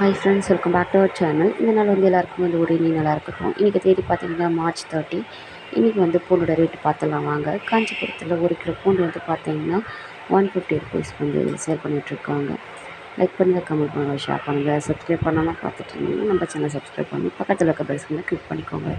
Hi friends welcome back to our channel இந்த நாள் வந்து எல்லாருக்கும் வந்து ஒரு இனி நல்லா இருக்கட்டும். இன்றைக்கி தேதி பார்த்தீங்கன்னா மார்ச் தேர்ட்டி இன்றைக்கி வந்து பூண்டோட ரேட்டு பார்த்துலாம் வாங்க. காஞ்சிபுரத்தில் ஒரு கிலோ பூண்டு வந்து பார்த்தீங்கன்னா ஒன் ஃபிஃப்டி ருபீஸ் வந்து சேல் பண்ணிகிட்ருக்காங்க லைக் பண்ணுங்கள் கமெண்ட் பண்ணுங்கள் ஷேர் பண்ணுங்கள் சப்ஸ்கிரைப் பண்ணாமல் பார்த்துட்டு இருந்தீங்கன்னா நம்ம சேனல் சப்ஸ்கிரைப் பண்ணி பக்கத்தில் இருக்க வந்து கிளிக் பண்ணிக்கோங்க.